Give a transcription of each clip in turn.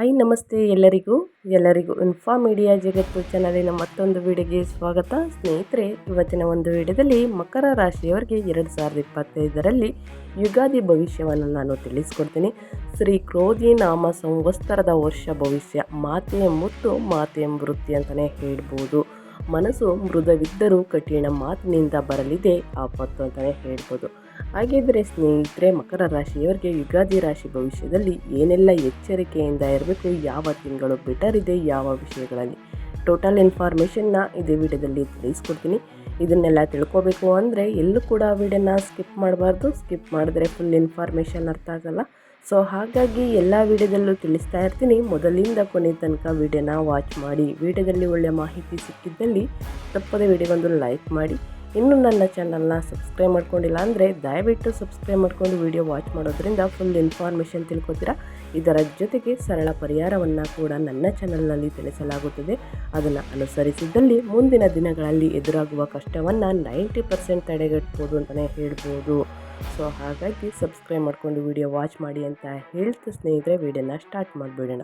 Hi, ನಮಸ್ತೆ ಎಲ್ಲರಿಗೂ. ಎಲ್ಲರಿಗೂ ಇನ್ಫಾ ಮೀಡಿಯಾ ಜಗತ್ತು ಚಾನಲಿನ ಮತ್ತೊಂದು ವಿಡಿಯೋಗೆ ಸ್ವಾಗತ. ಸ್ನೇಹಿತರೆ, ಇವತ್ತಿನ ಒಂದು ವಿಡಿಯೋದಲ್ಲಿ ಮಕರ ರಾಶಿಯವರಿಗೆ ಎರಡು ಸಾವಿರದ ಇಪ್ಪತ್ತೈದರಲ್ಲಿ ಯುಗಾದಿ ಭವಿಷ್ಯವನ್ನು ನಾನು ತಿಳಿಸ್ಕೊಡ್ತೀನಿ. ಶ್ರೀ ಕ್ರೋಧಿ ನಾಮ ಸಂವತ್ಸರದ ವರ್ಷ ಭವಿಷ್ಯ. ಮಾತೆಯ ಮುತ್ತು ಮಾತೆಯ ವೃತ್ತಿ ಅಂತಲೇ ಹೇಳ್ಬೋದು. ಮನಸ್ಸು ಮೃದವಿದ್ದರೂ ಕಠಿಣ ಮಾತಿನಿಂದ ಬರಲಿದೆ, ಆಪತ್ತು ಅಂತಲೇ ಹೇಳ್ಬೋದು. ಹಾಗಿದ್ರೆ ಸ್ನೇಹಿತರೆ, ಮಕರ ರಾಶಿಯವರಿಗೆ ಯುಗಾದಿ ರಾಶಿ ಭವಿಷ್ಯದಲ್ಲಿ ಏನೆಲ್ಲ ಎಚ್ಚರಿಕೆಯಿಂದ ಇರಬೇಕು, ಯಾವ ತಿಂಗಳು ಬೆಟರ್ ಇದೆ, ಯಾವ ವಿಷಯಗಳಲ್ಲಿ? ಟೋಟಲ್ ಇನ್ಫಾರ್ಮೇಷನ್ನ ಇದೇ ವಿಡಿಯೋದಲ್ಲಿ ತಿಳಿಸ್ಕೊಡ್ತೀನಿ. ಇದನ್ನೆಲ್ಲ ತಿಳ್ಕೊಬೇಕು ಅಂದರೆ ಎಲ್ಲೂ ಕೂಡ ವಿಡಿಯೋನ ಸ್ಕಿಪ್ ಮಾಡಬಾರ್ದು. ಸ್ಕಿಪ್ ಮಾಡಿದ್ರೆ ಫುಲ್ ಇನ್ಫಾರ್ಮೇಷನ್ ಅರ್ಥ ಆಗಲ್ಲ. ಸೊ ಹಾಗಾಗಿ ಎಲ್ಲ ವಿಡಿಯೋದಲ್ಲೂ ತಿಳಿಸ್ತಾ ಇರ್ತೀನಿ. ಮೊದಲಿಂದ ಕೊನೆ ತನಕ ವಿಡಿಯೋನ ವಾಚ್ ಮಾಡಿ, ವಿಡಿಯೋದಲ್ಲಿ ಒಳ್ಳೆಯ ಮಾಹಿತಿ ಸಿಕ್ಕಿದ್ದಲ್ಲಿ ತಪ್ಪದೆ ವಿಡಿಯೋಗೊಂದು ಲೈಕ್ ಮಾಡಿ. ಇನ್ನೂ ನನ್ನ ಚಾನಲ್ನ ಸಬ್ಸ್ಕ್ರೈಬ್ ಮಾಡ್ಕೊಂಡಿಲ್ಲ ಅಂದರೆ ದಯವಿಟ್ಟು ಸಬ್ಸ್ಕ್ರೈಬ್ ಮಾಡ್ಕೊಂಡು ವಿಡಿಯೋ ವಾಚ್ ಮಾಡೋದ್ರಿಂದ ಫುಲ್ ಇನ್ಫಾರ್ಮೇಷನ್ ತಿಳ್ಕೊತೀರಾ? ಇದರ ಜೊತೆಗೆ ಸರಳ ಪರಿಹಾರವನ್ನು ಕೂಡ ನನ್ನ ಚಾನಲ್ನಲ್ಲಿ ತಿಳಿಸಲಾಗುತ್ತದೆ. ಅದನ್ನು ಅನುಸರಿಸಿದ್ದಲ್ಲಿ ಮುಂದಿನ ದಿನಗಳಲ್ಲಿ ಎದುರಾಗುವ ಕಷ್ಟವನ್ನು ನೈಂಟಿ ಪರ್ಸೆಂಟ್ ತಡೆಗಟ್ಬೋದು ಅಂತಲೇ ಹೇಳ್ಬೋದು. ಸೊ ಹಾಗಾಗಿ ಸಬ್ಸ್ಕ್ರೈಬ್ ಮಾಡಿಕೊಂಡು ವಿಡಿಯೋ ವಾಚ್ ಮಾಡಿ ಅಂತ ಹೇಳ್ತಾ ಸ್ನೇಹಿತರೆ, ವಿಡಿಯೋನ ಸ್ಟಾರ್ಟ್ ಮಾಡಿಬಿಡೋಣ.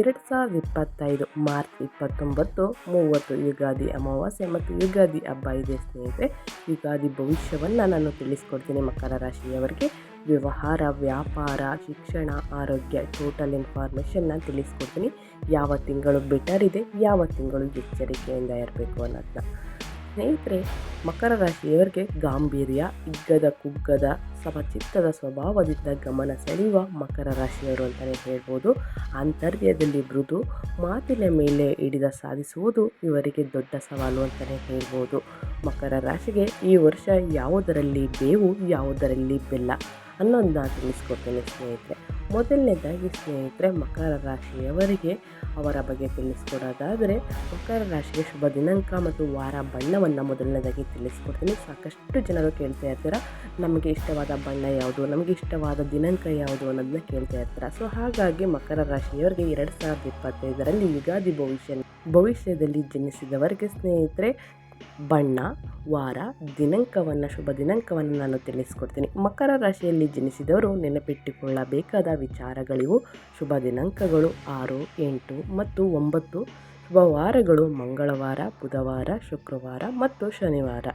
ಎರಡು ಸಾವಿರದ ಇಪ್ಪತ್ತೈದು ಮಾರ್ಚ್ ಇಪ್ಪತ್ತೊಂಬತ್ತು ಮೂವತ್ತು ಯುಗಾದಿ ಅಮಾವಾಸ್ಯೆ ಮತ್ತು ಯುಗಾದಿ ಹಬ್ಬ ಇದೆ ಸ್ನೇಹಿತರೆ. ಯುಗಾದಿ ಭವಿಷ್ಯವನ್ನು ನಾನು ತಿಳಿಸ್ಕೊಡ್ತೀನಿ ಮಕರ ರಾಶಿಯವರಿಗೆ. ವ್ಯವಹಾರ, ವ್ಯಾಪಾರ, ಶಿಕ್ಷಣ, ಆರೋಗ್ಯ ಟೋಟಲ್ ಇನ್ಫಾರ್ಮೇಷನ್ನ ತಿಳಿಸ್ಕೊಡ್ತೀನಿ. ಯಾವ ತಿಂಗಳು ಬೆಟರ್ ಇದೆ, ಯಾವ ತಿಂಗಳು ಎಚ್ಚರಿಕೆಯಿಂದ ಇರಬೇಕು ಅನ್ನೋದನ್ನ ಸ್ನೇಹಿತರೆ, ಮಕರ ರಾಶಿಯವರಿಗೆ ಗಾಂಭೀರ್ಯ, ಇಗ್ಗದ ಕುಗ್ಗದ, ಸಮಚಿತ್ತದ ಸ್ವಭಾವದಿಂದ ಗಮನ ಸೆಳೆಯುವ ಮಕರ ರಾಶಿಯವರು ಅಂತಲೇ ಹೇಳ್ಬೋದು. ಆಂತರ್ಯದಲ್ಲಿ ಮೃದು, ಮಾತಿನ ಮೇಲೆ ಹಿಡಿದ ಸಾಧಿಸುವುದು ಇವರಿಗೆ ದೊಡ್ಡ ಸವಾಲು ಅಂತಲೇ ಹೇಳ್ಬೋದು. ಮಕರ ರಾಶಿಗೆ ಈ ವರ್ಷ ಯಾವುದರಲ್ಲಿ ಬೇವು, ಯಾವುದರಲ್ಲಿ ಬೆಲ್ಲ ಅನ್ನೋದನ್ನ ತಿಳಿಸ್ಕೊಡ್ತೇನೆ ಸ್ನೇಹಿತರೆ. ಮೊದಲನೇದಾಗಿ ಸ್ನೇಹಿತರೆ, ಮಕರ ರಾಶಿಯವರಿಗೆ ಅವರ ಬಗ್ಗೆ ತಿಳಿಸ್ಕೊಡೋದಾದರೆ ಮಕರ ರಾಶಿಗೆ ಶುಭ ದಿನಾಂಕ ಮತ್ತು ವಾರ ಬಣ್ಣವನ್ನು ಮೊದಲನೇದಾಗಿ ತಿಳಿಸ್ಕೊಡ್ತೀನಿ. ಸಾಕಷ್ಟು ಜನರು ಕೇಳ್ತಾ ಇರ್ತೀರ, ನಮಗೆ ಇಷ್ಟವಾದ ಬಣ್ಣ ಯಾವುದು, ನಮಗೆ ಇಷ್ಟವಾದ ದಿನಾಂಕ ಯಾವುದು ಅನ್ನೋದನ್ನ ಕೇಳ್ತಾ ಇರ್ತೀರ. ಸೊ ಹಾಗಾಗಿ ಮಕರ ರಾಶಿಯವರಿಗೆ ಎರಡು ಸಾವಿರದ ಇಪ್ಪತ್ತೈದರಲ್ಲಿ ಯುಗಾದಿ ಭವಿಷ್ಯ, ಭವಿಷ್ಯದಲ್ಲಿ ಜನಿಸಿದವರಿಗೆ ಸ್ನೇಹಿತರೆ ಬಣ್ಣ, ವಾರ, ದಿನಾಂಕವನ್ನು, ಶುಭ ದಿನಾಂಕವನ್ನು ನಾನು ತಿಳಿಸ್ಕೊಡ್ತೀನಿ. ಮಕರ ರಾಶಿಯಲ್ಲಿ ಜನಿಸಿದವರು ನೆನಪಿಟ್ಟುಕೊಳ್ಳಬೇಕಾದ ವಿಚಾರಗಳಿವು. ಶುಭ ದಿನಾಂಕಗಳು ಆರು, ಎಂಟು ಮತ್ತು ಒಂಬತ್ತು. ಶುಭ ವಾರಗಳು ಮಂಗಳವಾರ, ಬುಧವಾರ, ಶುಕ್ರವಾರ ಮತ್ತು ಶನಿವಾರ.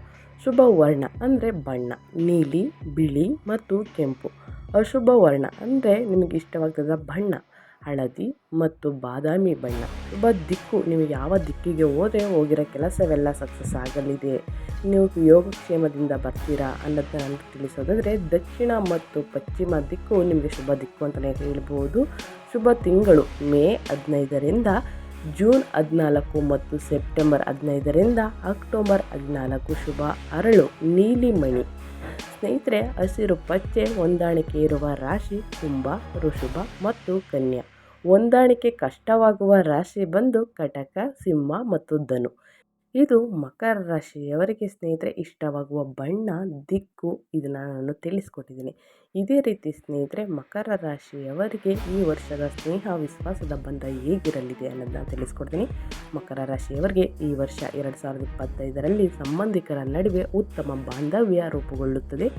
ಶುಭ ವರ್ಣ ಅಂದರೆ ಬಣ್ಣ, ನೀಲಿ, ಬಿಳಿ ಮತ್ತು ಕೆಂಪು. ಅಶುಭ ವರ್ಣ ಅಂದರೆ ನಿಮಗೆ ಇಷ್ಟವಾಗದ ಬಣ್ಣ. ಹಳದಿ ಮತ್ತು ಬಾದಾಮಿ ಬಣ್ಣ. ಒಬ್ಬ ದಿಕ್ಕು, ನೀವು ಯಾವ ದಿಕ್ಕಿಗೆ ಹೋದ್ರೆ ಹೋಗಿರೋ ಕೆಲಸವೆಲ್ಲ ಸಕ್ಸಸ್ ಆಗಲಿದೆ. ನೀವು ಯೋಗಕ್ಷೇಮದಿಂದ ಬರ್ತೀರಾ ಅನ್ನೋದನ್ನ ನನಗೆ ತಿಳಿಸೋದಾದರೆ, ದಕ್ಷಿಣ ಮತ್ತು ಪಶ್ಚಿಮ ದಿಕ್ಕು ನಿಮಗೆ ಶುಭ ದಿಕ್ಕು ಅಂತಲೇ ಹೇಳ್ಬೋದು. ಶುಭ ತಿಂಗಳು, ಮೇ ಹದಿನೈದರಿಂದ ಜೂನ್ ಹದಿನಾಲ್ಕು ಮತ್ತು ಸೆಪ್ಟೆಂಬರ್ ಹದಿನೈದರಿಂದ ಅಕ್ಟೋಬರ್ ಹದಿನಾಲ್ಕು ಶುಭ. ಅರಳು ನೀಲಿ ಮಣಿ ಸ್ನೇಹಿತರೆ, ಹಸಿರು ಪಚ್ಚೆ, ಹೊಂದಾಣಿಕೆ ಇರುವ ರಾಶಿ ಕುಂಭ, ಋಷಭ ಮತ್ತು ಕನ್ಯಾ. ಹೊಂದಾಣಿಕೆ ಕಷ್ಟವಾಗುವ ರಾಶಿ ಬಂದು ಕಟಕ, ಸಿಂಹ ಮತ್ತು ಧನು. ಇದು ಮಕರ ರಾಶಿಯವರಿಗೆ ಸ್ನೇಹಿತರೆ, ಇಷ್ಟವಾಗುವ ಬಣ್ಣ, ದಿಕ್ಕು, ಇದನ್ನು ನಾನು ತಿಳಿಸ್ಕೊಟ್ಟಿದ್ದೀನಿ. ಇದೇ ರೀತಿ ಸ್ನೇಹಿತರೆ, ಮಕರ ರಾಶಿಯವರಿಗೆ ಈ ವರ್ಷದ ಸ್ನೇಹ ವಿಶ್ವಾಸದ ಬಂಧ ಹೇಗಿರಲಿದೆ ಅನ್ನೋದನ್ನ ತಿಳಿಸ್ಕೊಡ್ತೀನಿ. ಮಕರ ರಾಶಿಯವರಿಗೆ ಈ ವರ್ಷ ಎರಡು ಸಾವಿರದ ಇಪ್ಪತ್ತೈದರಲ್ಲಿ ಸಂಬಂಧಿಕರ ನಡುವೆ ಉತ್ತಮ ಬಾಂಧವ್ಯ ರೂಪುಗೊಳ್ಳುತ್ತದೆ.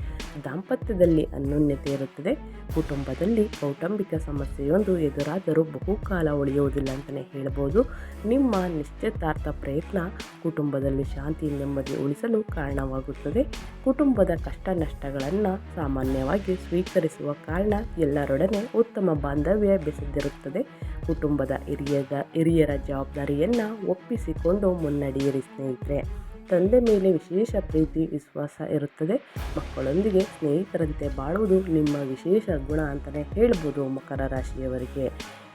ದಾಂಪತ್ಯದಲ್ಲಿ ಅನ್ಯೋನ್ಯತೆ ಇರುತ್ತದೆ. ಕುಟುಂಬದಲ್ಲಿ ಕೌಟುಂಬಿಕ ಸಮಸ್ಯೆಯೊಂದು ಎದುರಾದರೂ ಬಹುಕಾಲ ಉಳಿಯುವುದಿಲ್ಲ ಅಂತಲೇ ಹೇಳ್ಬೋದು. ನಿಮ್ಮ ನಿಶ್ಚಿತಾರ್ಥ ಪ್ರಯತ್ನ ಕುಟುಂಬದಲ್ಲಿ ಶಾಂತಿ, ನೆಮ್ಮದಿ ಉಳಿಸಲು ಕಾರಣವಾಗುತ್ತದೆ. ಕುಟುಂಬದ ಕಷ್ಟ ನಷ್ಟಗಳನ್ನು ಸಾಮಾನ್ಯವಾಗಿ ಸ್ವೀಕರಿಸುವ ಕಾರಣ ಎಲ್ಲರೊಡನೆ ಉತ್ತಮ ಬಾಂಧವ್ಯ ಬೆಸೆದಿರುತ್ತದೆ. ಕುಟುಂಬದ ಹಿರಿಯದ ಹಿರಿಯರ ಜವಾಬ್ದಾರಿಯನ್ನು ಒಪ್ಪಿಸಿಕೊಂಡು ಮುನ್ನಡೆಯಿರಿ ಸ್ನೇಹಿತರೆ. ತಂದೆ ಮೇಲೆ ವಿಶೇಷ ಪ್ರೀತಿ, ವಿಶ್ವಾಸ ಇರುತ್ತದೆ. ಮಕ್ಕಳೊಂದಿಗೆ ಸ್ನೇಹಿತರಂತೆ ಬಾಳುವುದು ನಿಮ್ಮ ವಿಶೇಷ ಗುಣ ಅಂತಲೇ ಹೇಳ್ಬೋದು ಮಕರ ರಾಶಿಯವರಿಗೆ.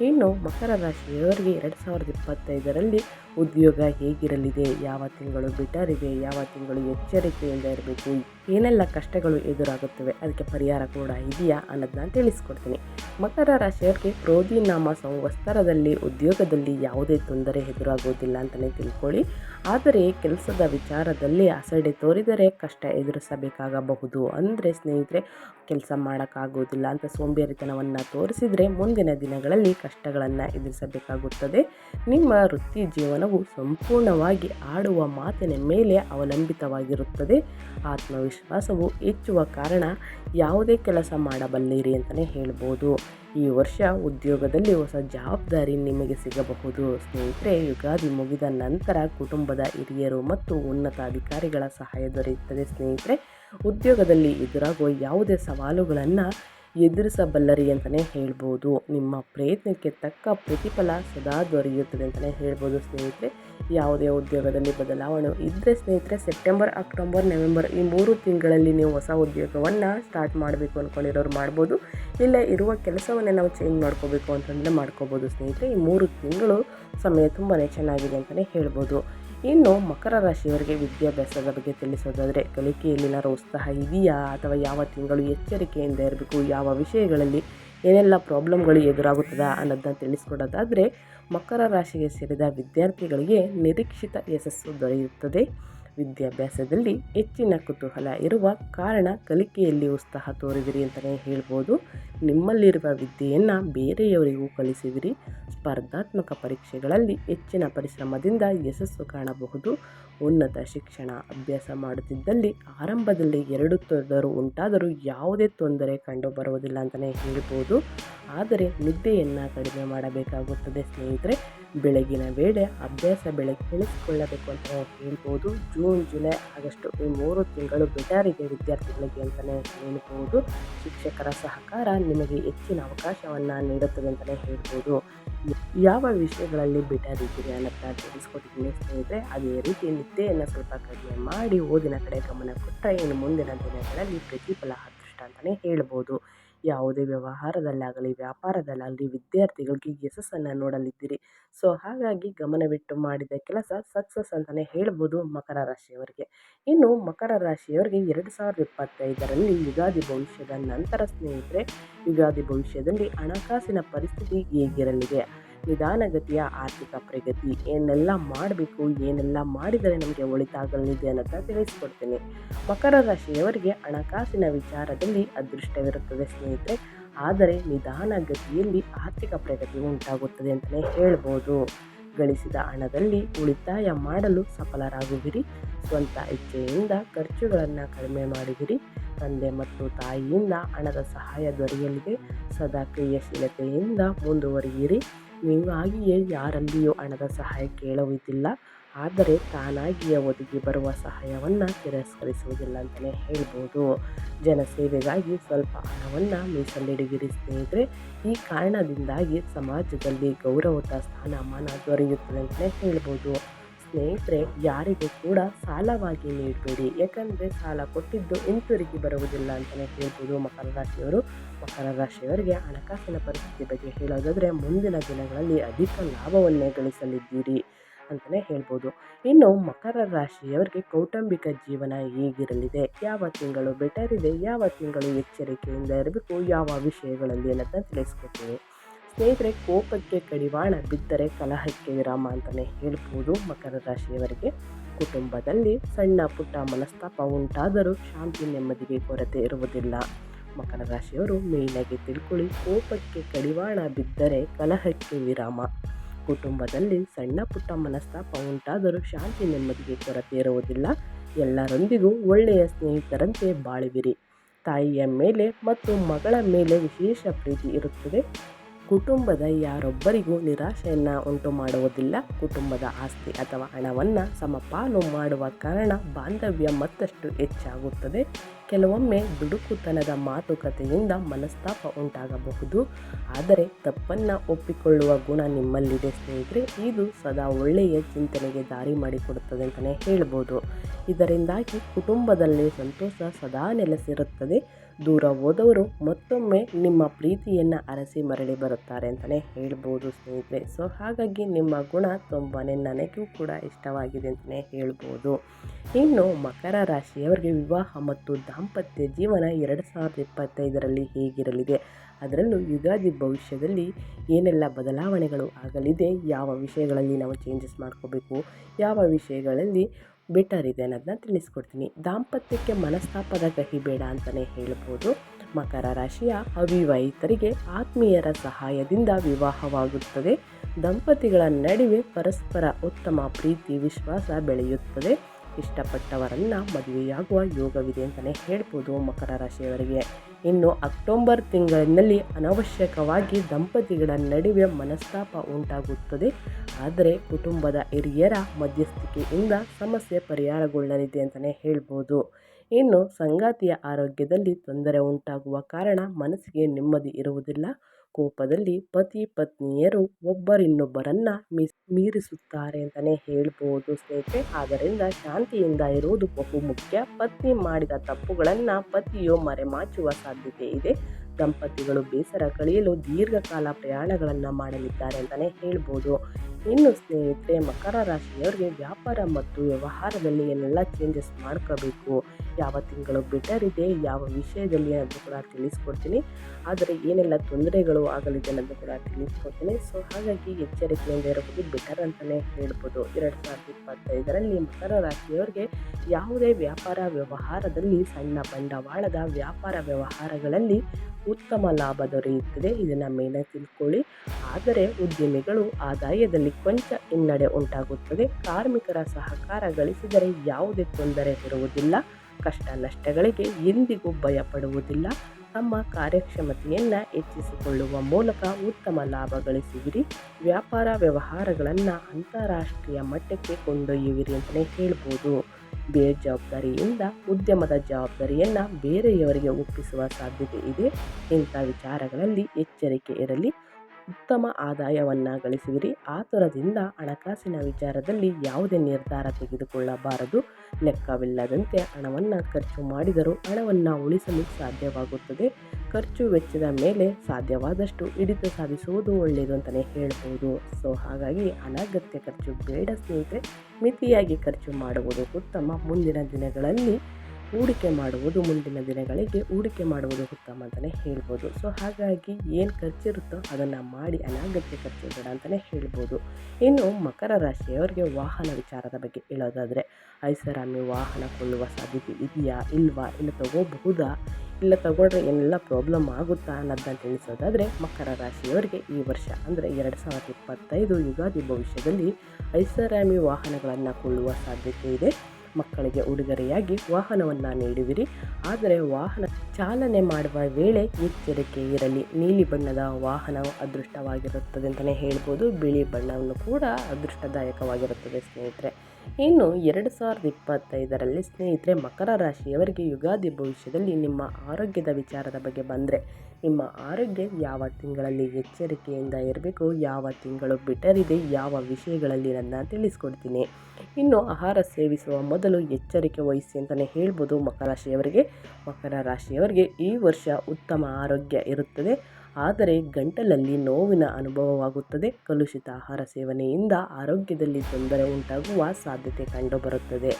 ಇನ್ನು ಮಕರ ರಾಶಿಯವರಿಗೆ ಎರಡು ಸಾವಿರದ ಇಪ್ಪತ್ತೈದರಲ್ಲಿ ಉದ್ಯೋಗ ಹೇಗಿರಲಿದೆ? ಯಾವ ತಿಂಗಳು ಬೆಟರ್ ಇದೆ ಯಾವ ತಿಂಗಳು ಎಚ್ಚರಿಕೆಯಿಂದ ಇರಬೇಕು? ಏನೆಲ್ಲ ಕಷ್ಟಗಳು ಎದುರಾಗುತ್ತವೆ? ಅದಕ್ಕೆ ಪರಿಹಾರ ಕೂಡ ಇದೆಯಾ ಅನ್ನೋದನ್ನ ತಿಳಿಸ್ಕೊಡ್ತೀನಿ. ಮಕರ ರಾಶಿಯವರಿಗೆ ಕ್ರೋಧಿ ನಾಮ ಸಂವತ್ಸರದಲ್ಲಿ, ಉದ್ಯೋಗದಲ್ಲಿ ಯಾವುದೇ ತೊಂದರೆ ಎದುರಾಗುವುದಿಲ್ಲ ಅಂತಲೇ ತಿಳ್ಕೊಳ್ಳಿ. ಆದರೆ ಕೆಲಸದ ವಿಚಾರದಲ್ಲಿ ಅಸಡೆ ತೋರಿದರೆ ಕಷ್ಟ ಎದುರಿಸಬೇಕಾಗಬಹುದು. ಅಂದರೆ ಸ್ನೇಹಿತರೆ, ಕೆಲಸ ಮಾಡೋಕ್ಕಾಗೋದಿಲ್ಲ ಅಂತ ಸೋಂಬೇರಿತನವನ್ನು ತೋರಿಸಿದರೆ ಮುಂದಿನ ದಿನಗಳಲ್ಲಿ ಕಷ್ಟಗಳನ್ನು ಎದುರಿಸಬೇಕಾಗುತ್ತದೆ. ನಿಮ್ಮ ವೃತ್ತಿ ಜೀವನವು ಸಂಪೂರ್ಣವಾಗಿ ಆಡುವ ಮಾತಿನ ಮೇಲೆ ಅವಲಂಬಿತವಾಗಿರುತ್ತದೆ. ಆತ್ಮವಿಶ್ವಾಸವು ಹೆಚ್ಚುವ ಕಾರಣ ಯಾವುದೇ ಕೆಲಸ ಮಾಡಬಲ್ಲಿರಿ ಅಂತಲೇ ಹೇಳ್ಬೋದು. ಈ ವರ್ಷ ಉದ್ಯೋಗದಲ್ಲಿ ಹೊಸ ಜವಾಬ್ದಾರಿ ನಿಮಗೆ ಸಿಗಬಹುದು. ಸ್ನೇಹಿತರೆ, ಯುಗಾದಿ ಮುಗಿದ ನಂತರ ಕುಟುಂಬದ ಹಿರಿಯರು ಮತ್ತು ಉನ್ನತ ಅಧಿಕಾರಿಗಳ ಸಹಾಯ ದೊರೆಯುತ್ತದೆ. ಸ್ನೇಹಿತರೆ, ಉದ್ಯೋಗದಲ್ಲಿ ಎದುರಾಗುವ ಯಾವುದೇ ಸವಾಲುಗಳನ್ನು ಎದುರಿಸಬಲ್ಲರಿ ಅಂತಲೇ ಹೇಳ್ಬೋದು. ನಿಮ್ಮ ಪ್ರಯತ್ನಕ್ಕೆ ತಕ್ಕ ಪ್ರತಿಫಲ ಸದಾ ದೊರೆಯುತ್ತದೆ ಅಂತಲೇ ಹೇಳ್ಬೋದು ಸ್ನೇಹಿತರೆ. ಯಾವುದೇ ಉದ್ಯೋಗದಲ್ಲಿ ಬದಲಾವಣೆ ಇದ್ದರೆ ಸ್ನೇಹಿತರೆ, ಸೆಪ್ಟೆಂಬರ್, ಅಕ್ಟೋಬರ್, ನವೆಂಬರ್ ಈ ಮೂರು ತಿಂಗಳಲ್ಲಿ ನೀವು ಹೊಸ ಉದ್ಯೋಗವನ್ನು ಸ್ಟಾರ್ಟ್ ಮಾಡಬೇಕು ಅಂದ್ಕೊಂಡಿರೋರು ಮಾಡ್ಬೋದು. ಇಲ್ಲ ಇರುವ ಕೆಲಸವನ್ನೇ ನಾವು ಚೇಂಜ್ ಮಾಡ್ಕೋಬೇಕು ಅಂತಂದರೆ ಮಾಡ್ಕೋಬೋದು ಸ್ನೇಹಿತರೆ. ಈ ಮೂರು ತಿಂಗಳು ಸಮಯ ತುಂಬಾ ಚೆನ್ನಾಗಿದೆ ಅಂತಲೇ ಹೇಳ್ಬೋದು. ಇನ್ನು ಮಕರ ರಾಶಿಯವರಿಗೆ ವಿದ್ಯಾಭ್ಯಾಸದ ಬಗ್ಗೆ ತಿಳಿಸೋದಾದರೆ, ಕಲಿಕೆಯಲ್ಲಿನ ಉತ್ಸಾಹ ಇದೆಯಾ? ಅಥವಾ ಯಾವ ತಿಂಗಳು ಎಚ್ಚರಿಕೆಯಿಂದ ಇರಬೇಕು? ಯಾವ ವಿಷಯಗಳಲ್ಲಿ ಏನೆಲ್ಲ ಪ್ರಾಬ್ಲಮ್ಗಳು ಎದುರಾಗುತ್ತದೆ ಅನ್ನೋದನ್ನ ತಿಳಿಸ್ಕೊಡೋದಾದರೆ, ಮಕರ ರಾಶಿಗೆ ಸೇರಿದ ವಿದ್ಯಾರ್ಥಿಗಳಿಗೆ ನಿರೀಕ್ಷಿತ ಯಶಸ್ಸು ದೊರೆಯುತ್ತದೆ. ವಿದ್ಯಾಭ್ಯಾಸದಲ್ಲಿ ಹೆಚ್ಚಿನ ಕುತೂಹಲ ಇರುವ ಕಾರಣ ಕಲಿಕೆಯಲ್ಲಿ ಉತ್ಸಾಹ ತೋರಿದಿರಿ ಅಂತಲೇ ಹೇಳ್ಬೋದು. ನಿಮ್ಮಲ್ಲಿರುವ ವಿದ್ಯೆಯನ್ನು ಬೇರೆಯವರಿಗೂ ಕಲಿಸಿದಿರಿ. ಸ್ಪರ್ಧಾತ್ಮಕ ಪರೀಕ್ಷೆಗಳಲ್ಲಿ ಹೆಚ್ಚಿನ ಪರಿಶ್ರಮದಿಂದ ಯಶಸ್ಸು ಕಾಣಬಹುದು. ಉನ್ನತ ಶಿಕ್ಷಣ ಅಭ್ಯಾಸ ಮಾಡುತ್ತಿದ್ದಲ್ಲಿ ಆರಂಭದಲ್ಲಿ ಎರಡು ತೊಂದರೂ ಉಂಟಾದರೂ ಯಾವುದೇ ತೊಂದರೆ ಕಂಡು ಬರುವುದಿಲ್ಲ ಅಂತಲೇ ಹೇಳ್ಬೋದು. ಆದರೆ ನಿದ್ದೆಯನ್ನು ಕಡಿಮೆ ಮಾಡಬೇಕಾಗುತ್ತದೆ ಸ್ನೇಹಿತರೆ. ಬೆಳಗಿನ ವೇಳೆ ಅಭ್ಯಾಸ ಬೆಳಕಿಳಿಸಿಕೊಳ್ಳಬೇಕು ಅಂತ ಹೇಳ್ಬೋದು. ಜೂನ್ ಜುಲೈ, ಆಗಸ್ಟು ಈ ಮೂರು ತಿಂಗಳು ಬೆಟರಿಗೆ ವಿದ್ಯಾರ್ಥಿಗಳಿಗೆ ಅಂತಲೇ ಹೇಳ್ಬೋದು. ಶಿಕ್ಷಕರ ಸಹಕಾರ ನಿಮಗೆ ಹೆಚ್ಚಿನ ಅವಕಾಶವನ್ನು ನೀಡುತ್ತದೆ ಅಂತಲೇ ಹೇಳ್ಬೋದು. ಯಾವ ವಿಷಯಗಳಲ್ಲಿ ಬೆಟರ್ ಇದ್ದೀರಿ ಅನ್ನೋದನ್ನ ತಿಳಿಸ್ಕೊಟ್ಟಿದ್ದೀನಿ ಸ್ನೇಹಿತರೆ, ಅದೇ ರೀತಿ ನಿದ್ದೆಯನ್ನು ಸ್ವಲ್ಪ ಕಡಿಮೆ ಮಾಡಿ ಓದಿನ ಕಡೆ ಗಮನ ಕೊಟ್ಟರೆ ಇನ್ನು ಮುಂದಿನ ದಿನಗಳಲ್ಲಿ ಪ್ರತಿಫಲ ಅದೃಷ್ಟ ಅಂತಲೇ ಹೇಳ್ಬೋದು. ಯಾವುದೇ ವ್ಯವಹಾರದಲ್ಲಾಗಲಿ, ವ್ಯಾಪಾರದಲ್ಲಾಗಲಿ ವಿದ್ಯಾರ್ಥಿಗಳಿಗೆ ಯಶಸ್ಸನ್ನು ನೋಡಲಿದ್ದೀರಿ. ಸೊ, ಹಾಗಾಗಿ ಗಮನವಿಟ್ಟು ಮಾಡಿದ ಕೆಲಸ ಸಕ್ಸಸ್ ಅಂತಲೇ ಹೇಳ್ಬೋದು ಮಕರ ರಾಶಿಯವರಿಗೆ. ಇನ್ನು ಮಕರ ರಾಶಿಯವರಿಗೆ ಎರಡು ಸಾವಿರದ ಇಪ್ಪತ್ತೈದರಲ್ಲಿ ಯುಗಾದಿ ಭವಿಷ್ಯದ ನಂತರ ಸ್ನೇಹಿತರೆ, ಯುಗಾದಿ ಭವಿಷ್ಯದಲ್ಲಿ ಹಣಕಾಸಿನ ಪರಿಸ್ಥಿತಿ ಹೇಗಿರಲಿದೆ? ನಿಧಾನಗತಿಯ ಆರ್ಥಿಕ ಪ್ರಗತಿ, ಏನೆಲ್ಲ ಮಾಡಬೇಕು, ಏನೆಲ್ಲ ಮಾಡಿದರೆ ನಮಗೆ ಒಳಿತಾಗಲಿದೆ ಅನ್ನೋದನ್ನ ತಿಳಿಸ್ಕೊಡ್ತೀನಿ. ಮಕರ ರಾಶಿಯವರಿಗೆ ಹಣಕಾಸಿನ ವಿಚಾರದಲ್ಲಿ ಅದೃಷ್ಟವಿರುತ್ತದೆ ಸ್ನೇಹಿತರೆ. ಆದರೆ ನಿಧಾನಗತಿಯಲ್ಲಿ ಆರ್ಥಿಕ ಪ್ರಗತಿ ಉಂಟಾಗುತ್ತದೆ ಅಂತಲೇ ಹೇಳ್ಬೋದು. ಗಳಿಸಿದ ಹಣದಲ್ಲಿ ಉಳಿತಾಯ ಮಾಡಲು ಸಫಲರಾಗುವಿರಿ. ಸ್ವಂತ ಇಚ್ಛೆಯಿಂದ ಖರ್ಚುಗಳನ್ನು ಕಡಿಮೆ ಮಾಡುವಿರಿ ತಂದೆ ಮತ್ತು ತಾಯಿಯಿಂದ ಹಣದ ಸಹಾಯ ದೊರೆಯಲಿದೆ. ಸದಾ ಕ್ರಿಯಾಶೀಲತೆಯಿಂದ ಮುಂದುವರಿಯಿರಿ. ನೀವಾಗಿಯೇ ಯಾರಲ್ಲಿಯೂ ಹಣದ ಸಹಾಯ ಕೇಳುವುದಿಲ್ಲ ಆದರೆ ತಾನಾಗಿಯೇ ಒದಗಿ ಬರುವ ಸಹಾಯವನ್ನು ತಿರಸ್ಕರಿಸುವುದಿಲ್ಲ ಅಂತಲೇ ಹೇಳ್ಬೋದು. ಜನಸೇವೆಗಾಗಿ ಸ್ವಲ್ಪ ಹಣವನ್ನು ಮೀಸಲಿಡಿಗಿರಿ ಸ್ನೇಹಿತರೆ. ಈ ಕಾರಣದಿಂದಾಗಿ ಸಮಾಜದಲ್ಲಿ ಗೌರವದ ಸ್ಥಾನಮಾನ ದೊರೆಯುತ್ತದೆ ಅಂತಲೇ ಹೇಳ್ಬೋದು. ಸ್ನೇಹಿತರೆ, ಯಾರಿಗೂ ಕೂಡ ಸಾಲವಾಗಿ ನೀಡಬೇಡಿ. ಯಾಕಂದರೆ ಸಾಲ ಕೊಟ್ಟಿದ್ದು ಹಿಂತಿರುಗಿ ಬರುವುದಿಲ್ಲ ಅಂತಲೇ ಹೇಳ್ಬೋದು ಮಕರ ರಾಶಿಯವರು ಮಕರ ರಾಶಿಯವರಿಗೆ ಹಣಕಾಸಿನ ಪರಿಸ್ಥಿತಿ ಬಗ್ಗೆ ಹೇಳೋದಾದರೆ ಮುಂದಿನ ದಿನಗಳಲ್ಲಿ ಅಧಿಕ ಲಾಭವನ್ನೇ ಗಳಿಸಲಿದ್ದೀರಿ ಅಂತಲೇ ಹೇಳ್ಬೋದು. ಇನ್ನು ಮಕರ ರಾಶಿಯವರಿಗೆ ಕೌಟುಂಬಿಕ ಜೀವನ ಹೇಗಿರಲಿದೆ? ಯಾವ ತಿಂಗಳು ಬೆಟರ್ ಇದೆ? ಯಾವ ತಿಂಗಳು ಎಚ್ಚರಿಕೆಯಿಂದ ಇರಬೇಕು? ಯಾವ ವಿಷಯಗಳಲ್ಲಿ ಅನ್ನೋದನ್ನ ತಿಳಿಸ್ಕೊಡ್ತೀನಿ. ಸ್ನೇಹಿತರೆ ಕೋಪಕ್ಕೆ ಕಡಿವಾಣ ಬಿದ್ದರೆ ಕಲಹಕ್ಕೆ ವಿರಾಮ ಅಂತಲೇ ಹೇಳ್ಬೋದು ಮಕರ ರಾಶಿಯವರಿಗೆ. ಕುಟುಂಬದಲ್ಲಿ ಸಣ್ಣ ಪುಟ್ಟ ಮನಸ್ತಾಪ ಉಂಟಾದರೂ ಶಾಂತಿ ನೆಮ್ಮದಿಗೆ ಕೊರತೆ ಇರುವುದಿಲ್ಲ. ಮಕರ ರಾಶಿಯವರು ಮೇಲಾಗಿ ತಿಳ್ಕೊಳ್ಳಿ, ಕೋಪಕ್ಕೆ ಕಡಿವಾಣ ಬಿದ್ದರೆ ಕಲಹಕ್ಕೆ ವಿರಾಮ. ಕುಟುಂಬದಲ್ಲಿ ಸಣ್ಣ ಪುಟ್ಟ ಮನಸ್ತಾಪ ಉಂಟಾದರೂ ಶಾಂತಿ ನೆಮ್ಮದಿಗೆ ಕೊರತೆ ಇರುವುದಿಲ್ಲ. ಎಲ್ಲರೊಂದಿಗೂ ಒಳ್ಳೆಯ ಸ್ನೇಹಿತರಂತೆ ಬಾಳುವಿರಿ. ತಾಯಿಯ ಮೇಲೆ ಮತ್ತು ಮಗಳ ಮೇಲೆ ವಿಶೇಷ ಪ್ರೀತಿ ಇರುತ್ತದೆ. ಕುಟುಂಬದ ಯಾರೊಬ್ಬರಿಗೂ ನಿರಾಶೆಯನ್ನು ಉಂಟು ಮಾಡುವುದಿಲ್ಲ. ಕುಟುಂಬದ ಆಸ್ತಿ ಅಥವಾ ಹಣವನ್ನು ಸಮಪಾಲು ಮಾಡುವ ಕಾರಣ ಬಾಂಧವ್ಯ ಮತ್ತಷ್ಟು ಹೆಚ್ಚಾಗುತ್ತದೆ. ಕೆಲವೊಮ್ಮೆ ದುಡುಕುತನದ ಮಾತುಕತೆಯಿಂದ ಮನಸ್ತಾಪ ಉಂಟಾಗಬಹುದು. ಆದರೆ ತಪ್ಪನ್ನು ಒಪ್ಪಿಕೊಳ್ಳುವ ಗುಣ ನಿಮ್ಮಲ್ಲಿದೆ ಸ್ನೇಹಿತರೆ. ಇದು ಸದಾ ಒಳ್ಳೆಯ ಚಿಂತನೆಗೆ ದಾರಿ ಮಾಡಿಕೊಡುತ್ತದೆ ಅಂತಲೇ ಹೇಳ್ಬೋದು. ಇದರಿಂದಾಗಿ ಕುಟುಂಬದಲ್ಲಿ ಸಂತೋಷ ಸದಾ ನೆಲೆಸಿರುತ್ತದೆ. ದೂರ ಹೋದವರು ಮತ್ತೊಮ್ಮೆ ನಿಮ್ಮ ಪ್ರೀತಿಯನ್ನು ಅರಸಿ ಮರಳಿ ಬರುತ್ತಾರೆ ಅಂತಲೇ ಹೇಳ್ಬೋದು ಸ್ನೇಹಿತರೆ. ಸೊ ಹಾಗಾಗಿ ನಿಮ್ಮ ಗುಣ ತುಂಬಾ ನನಗೂ ಕೂಡ ಇಷ್ಟವಾಗಿದೆ ಅಂತಲೇ ಹೇಳ್ಬೋದು. ಇನ್ನು ಮಕರ ರಾಶಿಯವರಿಗೆ ವಿವಾಹ ಮತ್ತು ದಾಂಪತ್ಯ ಜೀವನ ಎರಡು ಸಾವಿರದ ಇಪ್ಪತ್ತೈದರಲ್ಲಿ ಹೇಗಿರಲಿದೆ? ಅದರಲ್ಲೂ ಯುಗಾದಿ ಭವಿಷ್ಯದಲ್ಲಿ ಏನೆಲ್ಲ ಬದಲಾವಣೆಗಳು ಆಗಲಿದೆ? ಯಾವ ವಿಷಯಗಳಲ್ಲಿ ನಾವು ಚೇಂಜಸ್ ಮಾಡ್ಕೋಬೇಕು? ಯಾವ ವಿಷಯಗಳಲ್ಲಿ ಬೆಟರ್ ಇದೆ ಅನ್ನೋದನ್ನ ತಿಳಿಸ್ಕೊಡ್ತೀನಿ. ದಾಂಪತ್ಯಕ್ಕೆ ಮನಸ್ತಾಪದ ಕಹಿ ಬೇಡ ಅಂತಲೇ ಹೇಳ್ಬೋದು. ಮಕರ ರಾಶಿಯ ಅವಿವಾಹಿತರಿಗೆ ಆತ್ಮೀಯರ ಸಹಾಯದಿಂದ ವಿವಾಹವಾಗುತ್ತದೆ. ದಂಪತಿಗಳ ನಡುವೆ ಪರಸ್ಪರ ಉತ್ತಮ ಪ್ರೀತಿ, ವಿಶ್ವಾಸ ಬೆಳೆಯುತ್ತದೆ. ಇಷ್ಟಪಟ್ಟವರನ್ನ ಮದುವೆಯಾಗುವ ಯೋಗವಿದೆ ಅಂತಲೇ ಹೇಳ್ಬೋದು ಮಕರ ರಾಶಿಯವರಿಗೆ. ಇನ್ನು ಅಕ್ಟೋಬರ್ ತಿಂಗಳಿನಲ್ಲಿ ಅನವಶ್ಯಕವಾಗಿ ದಂಪತಿಗಳ ನಡುವೆ ಮನಸ್ತಾಪ ಉಂಟಾಗುತ್ತದೆ. ಆದರೆ ಕುಟುಂಬದ ಹಿರಿಯರ ಮಧ್ಯಸ್ಥಿಕೆಯಿಂದ ಸಮಸ್ಯೆ ಪರಿಹಾರಗೊಳ್ಳಲಿದೆ ಅಂತಲೇ ಹೇಳ್ಬೋದು. ಇನ್ನು ಸಂಗಾತಿಯ ಆರೋಗ್ಯದಲ್ಲಿ ತೊಂದರೆ ಉಂಟಾಗುವ ಕಾರಣ ಮನಸ್ಸಿಗೆ ನೆಮ್ಮದಿ ಇರುವುದಿಲ್ಲ. ಕೋಪದಲ್ಲಿ ಪತಿ ಪತ್ನಿಯರು ಒಬ್ಬರಿನ್ನೊಬ್ಬರನ್ನ ಮಿಸ್, ಮೀರಿಸುತ್ತಾರೆ ಅಂತಲೇ ಹೇಳ್ಬೋದು ಸ್ನೇಹಿತರೆ. ಆದ್ದರಿಂದ ಶಾಂತಿಯಿಂದ ಇರುವುದು ಬಹುಮುಖ್ಯ ಪತ್ನಿ ಮಾಡಿದ ತಪ್ಪುಗಳನ್ನು ಪತಿಯು ಮರೆಮಾಚುವ ಸಾಧ್ಯತೆ ಇದೆ. ದಂಪತಿಗಳು ಬೇಸರ ಕಳೆಯಲು ದೀರ್ಘಕಾಲ ಪ್ರಯಾಣಗಳನ್ನು ಮಾಡಲಿದ್ದಾರೆ ಅಂತಲೇ ಹೇಳ್ಬೋದು. ಇನ್ನು ಸ್ನೇಹಿತರೆ, ಮಕರ ರಾಶಿಯವರಿಗೆ ವ್ಯಾಪಾರ ಮತ್ತು ವ್ಯವಹಾರದಲ್ಲಿ ಏನೆಲ್ಲ ಚೇಂಜಸ್ ಮಾಡ್ಕೋಬೇಕು, ಯಾವ ತಿಂಗಳು ಬೆಟರ್ ಇದೆ, ಯಾವ ವಿಷಯದಲ್ಲಿ ಅನ್ನೋದು ಕೂಡ ತಿಳಿಸ್ಕೊಡ್ತೀನಿ. ಆದರೆ ಏನೆಲ್ಲ ತೊಂದರೆಗಳು ಆಗಲಿದೆ ಅನ್ನೋದು ಕೂಡ ತಿಳಿಸ್ಕೊಡ್ತೀನಿ. ಸೊ ಹಾಗಾಗಿ ಎಚ್ಚರಿಕೆಯಿಂದ ಇರಬಹುದು ಬೆಟರ್ ಅಂತಲೇ ಹೇಳ್ಬೋದು. ಎರಡು ಸಾವಿರದ ಇಪ್ಪತ್ತೈದರಲ್ಲಿ ಮಕರ ರಾಶಿಯವರಿಗೆ ಯಾವುದೇ ವ್ಯಾಪಾರ ವ್ಯವಹಾರದಲ್ಲಿ ಸಣ್ಣ ಬಂಡವಾಳದ ವ್ಯಾಪಾರ ವ್ಯವಹಾರಗಳಲ್ಲಿ ಉತ್ತಮ ಲಾಭ ದೊರೆಯುತ್ತದೆ. ಇದನ್ನು ಮೇಲೆ ತಿಳ್ಕೊಳ್ಳಿ. ಆದರೆ ಉದ್ಯಮಿಗಳು ಆದಾಯದಲ್ಲಿ ಕೊಂಚ ಹಿನ್ನಡೆ ಉಂಟಾಗುತ್ತದೆ. ಕಾರ್ಮಿಕರ ಸಹಕಾರ ಗಳಿಸಿದರೆ ಯಾವುದೇ ತೊಂದರೆ ಇರುವುದಿಲ್ಲ. ಕಷ್ಟ ನಷ್ಟಗಳಿಗೆ ಎಂದಿಗೂ ಭಯಪಡುವುದಿಲ್ಲ. ತಮ್ಮ ಕಾರ್ಯಕ್ಷಮತೆಯನ್ನು ಹೆಚ್ಚಿಸಿಕೊಳ್ಳುವ ಮೂಲಕ ಉತ್ತಮ ಲಾಭ ಗಳಿಸುವಿರಿ. ವ್ಯಾಪಾರ ವ್ಯವಹಾರಗಳನ್ನು ಅಂತಾರಾಷ್ಟ್ರೀಯ ಮಟ್ಟಕ್ಕೆ ಕೊಂಡೊಯ್ಯುವಿರಿ ಅಂತಲೇ ಹೇಳ್ಬೋದು. ಬೇಜವಾಬ್ದಾರಿಯಿಂದ ಉದ್ಯಮದ ಜವಾಬ್ದಾರಿಯನ್ನು ಬೇರೆಯವರಿಗೆ ಒಪ್ಪಿಸುವ ಸಾಧ್ಯತೆ ಇದೆ. ಇಂಥ ವಿಚಾರಗಳಲ್ಲಿ ಎಚ್ಚರಿಕೆ ಇರಲಿ. ಉತ್ತಮ ಆದಾಯವನ್ನು ಗಳಿಸುವಿರಿ ಆತುರದಿಂದ ಹಣಕಾಸಿನ ವಿಚಾರದಲ್ಲಿ ಯಾವುದೇ ನಿರ್ಧಾರ ತೆಗೆದುಕೊಳ್ಳಬಾರದು. ಲೆಕ್ಕವಿಲ್ಲದಂತೆ ಹಣವನ್ನು ಖರ್ಚು ಮಾಡಿದರೂ ಹಣವನ್ನು ಉಳಿಸಲು ಸಾಧ್ಯವಾಗುತ್ತದೆ. ಖರ್ಚು ವೆಚ್ಚದ ಮೇಲೆ ಸಾಧ್ಯವಾದಷ್ಟು ಹಿಡಿತ ಸಾಧಿಸುವುದು ಒಳ್ಳೆಯದು ಅಂತಲೇ ಹೇಳ್ಬೋದು. ಸೊ ಹಾಗಾಗಿ ಅನಗತ್ಯ ಖರ್ಚು ಬೇಡ ಸ್ನೇಹಿತರೆ. ಮಿತಿಯಾಗಿ ಖರ್ಚು ಮಾಡುವುದು ಉತ್ತಮ. ಮುಂದಿನ ದಿನಗಳಲ್ಲಿ ಹೂಡಿಕೆ ಮಾಡುವುದು ಮುಂದಿನ ದಿನಗಳಿಗೆ ಹೂಡಿಕೆ ಮಾಡುವುದು ಉತ್ತಮ ಅಂತಲೇ ಹೇಳ್ಬೋದು. ಸೊ ಹಾಗಾಗಿ ಏನು ಖರ್ಚಿರುತ್ತೋ ಅದನ್ನು ಮಾಡಿ ಅನಾಗತ್ಯ ಖರ್ಚು ಬೇಡ ಅಂತಲೇ ಹೇಳ್ಬೋದು. ಇನ್ನು ಮಕರ ರಾಶಿಯವರಿಗೆ ವಾಹನ ವಿಚಾರದ ಬಗ್ಗೆ ಹೇಳೋದಾದರೆ, ಐಷಾರಾಮಿ ವಾಹನ ಕೊಳ್ಳುವ ಸಾಧ್ಯತೆ ಇದೆಯಾ, ಇಲ್ವಾ, ಇಲ್ಲ ತಗೋಬಹುದಾ, ಇಲ್ಲ ತಗೊಂಡ್ರೆ ಏನೆಲ್ಲ ಪ್ರಾಬ್ಲಮ್ ಆಗುತ್ತಾ ಅನ್ನೋದನ್ನು ತಿಳಿಸೋದಾದರೆ ಮಕರ ರಾಶಿಯವರಿಗೆ ಈ ವರ್ಷ ಅಂದರೆ ಎರಡು ಸಾವಿರದ ಇಪ್ಪತ್ತೈದು ಯುಗಾದಿ ಭವಿಷ್ಯದಲ್ಲಿ ಐಷಾರಾಮಿ ವಾಹನಗಳನ್ನು ಕೊಳ್ಳುವ ಸಾಧ್ಯತೆ ಇದೆ. ಮಕ್ಕಳಿಗೆ ಉಡುಗೊರೆಯಾಗಿ ವಾಹನವನ್ನು ನೀಡುವಿರಿ. ಆದರೆ ವಾಹನ ಚಾಲನೆ ಮಾಡುವ ವೇಳೆ ಎಚ್ಚರಿಕೆ ಇರಲಿ. ನೀಲಿ ಬಣ್ಣದ ವಾಹನವು ಅದೃಷ್ಟವಾಗಿರುತ್ತದೆ ಅಂತಲೇ ಹೇಳ್ಬೋದು. ಬಿಳಿ ಬಣ್ಣವನ್ನು ಕೂಡ ಅದೃಷ್ಟದಾಯಕವಾಗಿರುತ್ತದೆ ಸ್ನೇಹಿತರೆ. ಇನ್ನು ಎರಡು ಸಾವಿರದ ಇಪ್ಪತ್ತೈದರಲ್ಲಿ ಸ್ನೇಹಿತರೆ ಮಕರ ರಾಶಿಯವರಿಗೆ ಯುಗಾದಿ ಭವಿಷ್ಯದಲ್ಲಿ ನಿಮ್ಮ ಆರೋಗ್ಯದ ವಿಚಾರದ ಬಗ್ಗೆ ಬಂದರೆ ನಿಮ್ಮ ಆರೋಗ್ಯ ಯಾವ ತಿಂಗಳಲ್ಲಿ ಎಚ್ಚರಿಕೆಯಿಂದ ಇರಬೇಕು, ಯಾವ ತಿಂಗಳು ಬಿಟರಿದೆ ಯಾವ ವಿಷಯಗಳಲ್ಲಿ ನನ್ನ ತಿಳಿಸ್ಕೊಡ್ತೀನಿ. ಇನ್ನು ಆಹಾರ ಸೇವಿಸುವ ಮೊದಲು ಎಚ್ಚರಿಕೆ ವಹಿಸಿ ಅಂತಲೇ ಹೇಳ್ಬೋದು ಮಕರ ರಾಶಿಯವರಿಗೆ. ಮಕರ ರಾಶಿಯವರಿಗೆ ಈ ವರ್ಷ ಉತ್ತಮ ಆರೋಗ್ಯ ಇರುತ್ತದೆ. ಆದರೆ ಗಂಟಲಲ್ಲಿ ನೋವಿನ ಅನುಭವವಾಗುತ್ತದೆ. ಕಲುಷಿತ ಆಹಾರ ಸೇವನೆಯಿಂದ ಆರೋಗ್ಯದಲ್ಲಿ ತೊಂದರೆ ಉಂಟಾಗುವ ಸಾಧ್ಯತೆ ಕಂಡುಬರುತ್ತದೆ.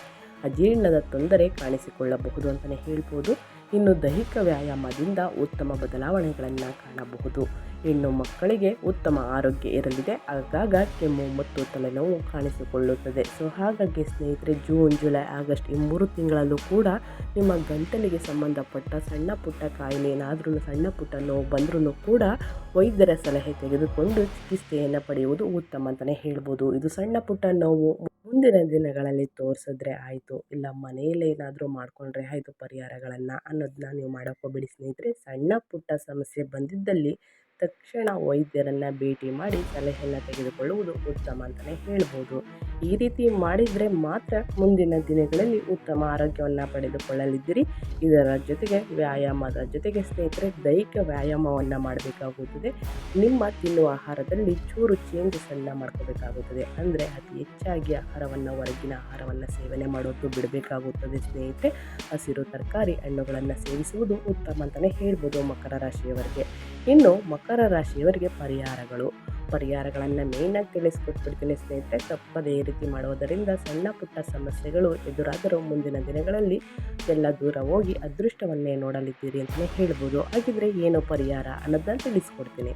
ಅಜೀರ್ಣದ ತೊಂದರೆ ಕಾಣಿಸಿಕೊಳ್ಳಬಹುದು ಅಂತಲೇ ಹೇಳ್ಬೋದು. ಇನ್ನು ದೈಹಿಕ ವ್ಯಾಯಾಮದಿಂದ ಉತ್ತಮ ಬದಲಾವಣೆಗಳನ್ನು ಕಾಣಬಹುದು. ಇನ್ನು ಮಕ್ಕಳಿಗೆ ಉತ್ತಮ ಆರೋಗ್ಯ ಇರಲಿದೆ. ಆಗಾಗ ಕೆಮ್ಮು ಮತ್ತು ತಲೆನೋವು ಕಾಣಿಸಿಕೊಳ್ಳುತ್ತದೆ. ಸೊ ಹಾಗಾಗಿ ಸ್ನೇಹಿತರೆ, ಜೂನ್, ಜುಲೈ, ಆಗಸ್ಟ್ ಈ ಮೂರು ತಿಂಗಳಲ್ಲೂ ಕೂಡ ನಿಮ್ಮ ಗಂಟಲಿಗೆ ಸಂಬಂಧಪಟ್ಟ ಸಣ್ಣ ಪುಟ್ಟ ಕಾಯಿಲೆ, ಏನಾದರೂ ಸಣ್ಣ ಪುಟ್ಟ ನೋವು ಬಂದರೂ ಕೂಡ ವೈದ್ಯರ ಸಲಹೆ ತೆಗೆದುಕೊಂಡು ಚಿಕಿತ್ಸೆಯನ್ನು ಪಡೆಯುವುದು ಉತ್ತಮ ಅಂತಲೇ ಹೇಳ್ಬೋದು. ಇದು ಸಣ್ಣ ಪುಟ್ಟ ನೋವು ಮುಂದಿನ ದಿನಗಳಲ್ಲಿ ತೋರಿಸಿದ್ರೆ ಆಯಿತು. ಇಲ್ಲ, ಮನೆಯಲ್ಲೇ ಏನಾದರೂ ಮಾಡಿಕೊಂಡ್ರೆ ಆಯಿತು ಪರಿಹಾರಗಳನ್ನು ಅನ್ನೋದನ್ನ ನೀವು ಮಾಡೋಕ್ಕೋಗ್ಬೇಡಿ ಸ್ನೇಹಿತರೆ. ಸಣ್ಣ ಪುಟ್ಟ ಸಮಸ್ಯೆ ಬಂದಿದ್ದಲ್ಲಿ ತಕ್ಷಣ ವೈದ್ಯರನ್ನು ಭೇಟಿ ಮಾಡಿ ಸಲಹೆಯನ್ನು ತೆಗೆದುಕೊಳ್ಳುವುದು ಉತ್ತಮ ಅಂತಲೇ ಹೇಳ್ಬೋದು. ಈ ರೀತಿ ಮಾಡಿದರೆ ಮಾತ್ರ ಮುಂದಿನ ದಿನಗಳಲ್ಲಿ ಉತ್ತಮ ಆರೋಗ್ಯವನ್ನು ಪಡೆದುಕೊಳ್ಳಲಿದ್ದೀರಿ. ಇದರ ಜೊತೆಗೆ ವ್ಯಾಯಾಮದ ಜೊತೆಗೆ ಸ್ನೇಹಿತರೆ, ದೈಹಿಕ ವ್ಯಾಯಾಮವನ್ನು ಮಾಡಬೇಕಾಗುತ್ತದೆ. ನಿಮ್ಮ ತಿನ್ನುವ ಆಹಾರದಲ್ಲಿ ಚೂರು ಚೇಂಜಸನ್ನು ಮಾಡ್ಕೋಬೇಕಾಗುತ್ತದೆ. ಅಂದರೆ ಅತಿ ಹೆಚ್ಚಾಗಿ ಆಹಾರವನ್ನು, ಹೊರಗಿನ ಆಹಾರವನ್ನು ಸೇವನೆ ಮಾಡೋದು ಬಿಡಬೇಕಾಗುತ್ತದೆ ಸ್ನೇಹಿತರೆ. ಹಸಿರು ತರಕಾರಿ ಹಣ್ಣುಗಳನ್ನು ಸೇವಿಸುವುದು ಉತ್ತಮ ಅಂತಲೇ ಹೇಳ್ಬೋದು ಮಕರ ರಾಶಿಯವರಿಗೆ. ಇನ್ನು ಮಕರ ರಾಶಿಯವರಿಗೆ ಪರಿಹಾರಗಳು. ಪರಿಹಾರಗಳನ್ನು ಮೇಯ್ನಾಗಿ ತಿಳಿಸ್ಕೊಟ್ಬಿಡ್ತೀನಿ ಸ್ನೇಹಿತರೆ. ತಪ್ಪದೇ ಈ ರೀತಿ ಮಾಡುವುದರಿಂದ ಸಣ್ಣ ಪುಟ್ಟ ಸಮಸ್ಯೆಗಳು ಎದುರಾದರೂ ಮುಂದಿನ ದಿನಗಳಲ್ಲಿ ಎಲ್ಲ ದೂರ ಹೋಗಿ ಅದೃಷ್ಟವನ್ನೇ ನೋಡಲಿದ್ದೀರಿ ಅಂತಲೇ ಹೇಳ್ಬೋದು. ಹಾಗಿದ್ರೆ ಏನು ಪರಿಹಾರ ಅನ್ನೋದನ್ನು ತಿಳಿಸ್ಕೊಡ್ತೀನಿ.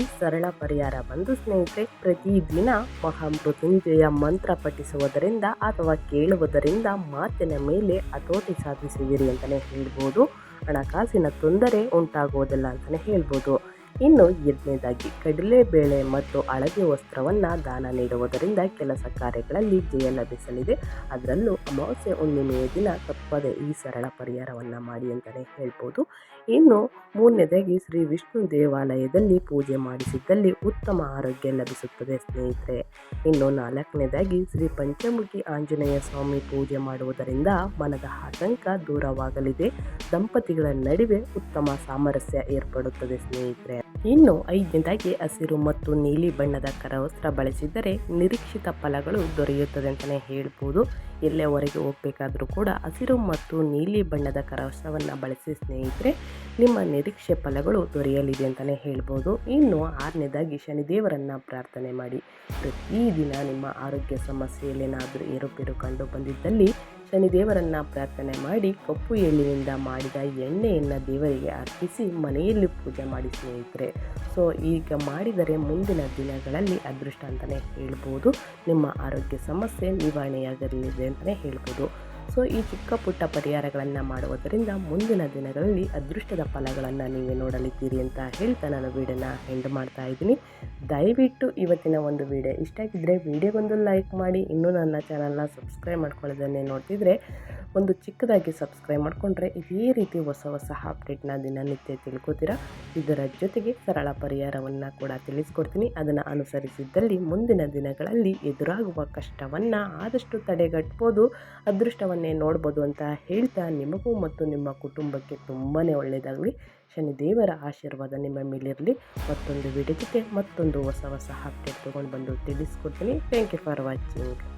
ಈ ಸರಳ ಪರಿಹಾರ ಬಂದು ಸ್ನೇಹಿತರೆ, ಪ್ರತಿದಿನ ಮಹಾಮೃತ್ಯುಂಜಯ ಮಂತ್ರ ಪಠಿಸುವುದರಿಂದ ಅಥವಾ ಕೇಳುವುದರಿಂದ ಮಾತಿನ ಮೇಲೆ ಹತೋಟಿ ಸಾಧಿಸುವಿರಿ ಅಂತಲೇ ಹೇಳ್ಬೋದು. ಹಣಕಾಸಿನ ತೊಂದರೆ ಉಂಟಾಗುವುದಿಲ್ಲ ಅಂತಲೇ ಹೇಳ್ಬೋದು. ಇನ್ನು ಎರಡನೇದಾಗಿ ಕಡಲೆಬೇಳೆ ಮತ್ತು ಅಳಗೆ ವಸ್ತ್ರವನ್ನು ದಾನ ನೀಡುವುದರಿಂದ ಕೆಲಸ ಕಾರ್ಯಗಳಲ್ಲಿ ಜಯ ಲಭಿಸಲಿದೆ. ಅದರಲ್ಲೂ ಅಮಾವಾಸ್ಯೆ ಹುಣ್ಣಿಮೆಯ ದಿನ ತಪ್ಪದೆ ಈ ಸರಳ ಪರಿಹಾರವನ್ನು ಮಾಡಿ ಅಂತಲೇ ಹೇಳ್ಬೋದು. ಇನ್ನು ಮೂರನೇದಾಗಿ ಶ್ರೀ ವಿಷ್ಣು ದೇವಾಲಯದಲ್ಲಿ ಪೂಜೆ ಮಾಡಿಸಿದ್ದಲ್ಲಿ ಉತ್ತಮ ಆರೋಗ್ಯ ಲಭಿಸುತ್ತದೆ, ಸ್ನೇಹಿತರೆ. ಇನ್ನು ನಾಲ್ಕನೇದಾಗಿ ಶ್ರೀ ಪಂಚಮುಖಿ ಆಂಜನೇಯ ಸ್ವಾಮಿ ಪೂಜೆ ಮಾಡುವುದರಿಂದ ಮನದ ಆತಂಕ ದೂರವಾಗಲಿದೆ. ದಂಪತಿಗಳ ನಡುವೆ ಉತ್ತಮ ಸಾಮರಸ್ಯ ಏರ್ಪಡುತ್ತದೆ, ಸ್ನೇಹಿತರೆ. ಇನ್ನು ಐದನೇದಾಗಿ ಹಸಿರು ಮತ್ತು ನೀಲಿ ಬಣ್ಣದ ಕರವಸ್ತ್ರ ಬಳಸಿದರೆ ನಿರೀಕ್ಷಿತ ಫಲಗಳು ದೊರೆಯುತ್ತದೆ ಅಂತಲೇ ಹೇಳ್ಬೋದು. ಎಲ್ಲೇ ಹೋಗಬೇಕಾದ್ರೂ ಕೂಡ ಹಸಿರು ಮತ್ತು ನೀಲಿ ಬಣ್ಣದ ಕರವಸ್ತ್ರವನ್ನು ಬಳಸಿ ಸ್ನೇಹಿತರೆ, ನಿಮ್ಮ ನಿರೀಕ್ಷೆ ಫಲಗಳು ದೊರೆಯಲಿದೆ ಅಂತಲೇ ಹೇಳ್ಬೋದು. ಇನ್ನು ಆರನೇದಾಗಿ ಶನಿದೇವರನ್ನು ಪ್ರಾರ್ಥನೆ ಮಾಡಿ. ಪ್ರತಿದಿನ ನಿಮ್ಮ ಆರೋಗ್ಯ ಸಮಸ್ಯೆಯಲ್ಲೇನಾದರೂ ಏರುಪೇರು ಕಂಡು ಬಂದಿದ್ದಲ್ಲಿ ಶನಿದೇವರನ್ನು ಪ್ರಾರ್ಥನೆ ಮಾಡಿ ಕಪ್ಪು ಎಳ್ಳಿನಿಂದ ಮಾಡಿದ ಎಣ್ಣೆಯನ್ನು ದೇವರಿಗೆ ಅರ್ಪಿಸಿ ಮನೆಯಲ್ಲಿ ಪೂಜೆ ಮಾಡಿ ಸ್ನೇಹಿತರೆ. ಸೊ ಈಗ ಮಾಡಿದರೆ ಮುಂದಿನ ದಿನಗಳಲ್ಲಿ ಅದೃಷ್ಟ ಅಂತಲೇ ಹೇಳ್ಬೋದು. ನಿಮ್ಮ ಆರೋಗ್ಯ ಸಮಸ್ಯೆ ನಿವಾರಣೆಯಾಗಲಿದೆ ಅಂತಲೇ ಹೇಳ್ಬೋದು. ಸೊ, ಈ ಚಿಕ್ಕ ಪುಟ್ಟ ಪರಿಹಾರಗಳನ್ನು ಮಾಡುವುದರಿಂದ ಮುಂದಿನ ದಿನಗಳಲ್ಲಿ ಅದೃಷ್ಟದ ಫಲಗಳನ್ನು ನೀವೇ ನೋಡಲಿದ್ದೀರಿ ಅಂತ ಹೇಳ್ತಾ ನಾನು ವೀಡಿಯೋನ ಹೆಂಡ್ ಮಾಡ್ತಾ ಇದ್ದೀನಿ. ದಯವಿಟ್ಟು ಇವತ್ತಿನ ಒಂದು ವಿಡಿಯೋ ಇಷ್ಟ ಆಗಿದ್ದರೆ ವಿಡಿಯೋಗೊಂದು ಲೈಕ್ ಮಾಡಿ. ಇನ್ನೂ ನನ್ನ ಚಾನಲ್ನ ಸಬ್ಸ್ಕ್ರೈಬ್ ಮಾಡ್ಕೊಳ್ಳೋದನ್ನೇ ನೋಡ್ತಿದ್ರೆ ಒಂದು ಚಿಕ್ಕದಾಗಿ ಸಬ್ಸ್ಕ್ರೈಬ್ ಮಾಡಿಕೊಂಡ್ರೆ ಇದೇ ರೀತಿ ಹೊಸ ಹೊಸ ಅಪ್ಡೇಟ್ನ ದಿನನಿತ್ಯ ತಿಳ್ಕೊತೀರಾ? ಇದರ ಜೊತೆಗೆ ಸರಳ ಪರಿಹಾರವನ್ನು ಕೂಡ ತಿಳಿಸ್ಕೊಡ್ತೀನಿ. ಅದನ್ನು ಅನುಸರಿಸಿದ್ದಲ್ಲಿ ಮುಂದಿನ ದಿನಗಳಲ್ಲಿ ಎದುರಾಗುವ ಕಷ್ಟವನ್ನು ಆದಷ್ಟು ತಡೆಗಟ್ಬೋದು. ಅದೃಷ್ಟವನ್ನೇ ನೋಡ್ಬೋದು ಅಂತ ಹೇಳ್ತಾ ನಿಮಗೂ ಮತ್ತು ನಿಮ್ಮ ಕುಟುಂಬಕ್ಕೆ ತುಂಬಾ ಒಳ್ಳೆಯದಾಗಲಿ ಶನಿದೇವರ ಆಶೀರ್ವಾದ ನಿಮ್ಮ ಮೇಲಿರಲಿ. ಮತ್ತೊಂದು ವಿಡಿಯೋಕ್ಕೆ ಮತ್ತೊಂದು ಹೊಸ ಹೊಸ ಅಪ್ಡೇಟ್ ತೊಗೊಂಡು ಬಂದು ತಿಳಿಸ್ಕೊಡ್ತೀನಿ. Thank you for watching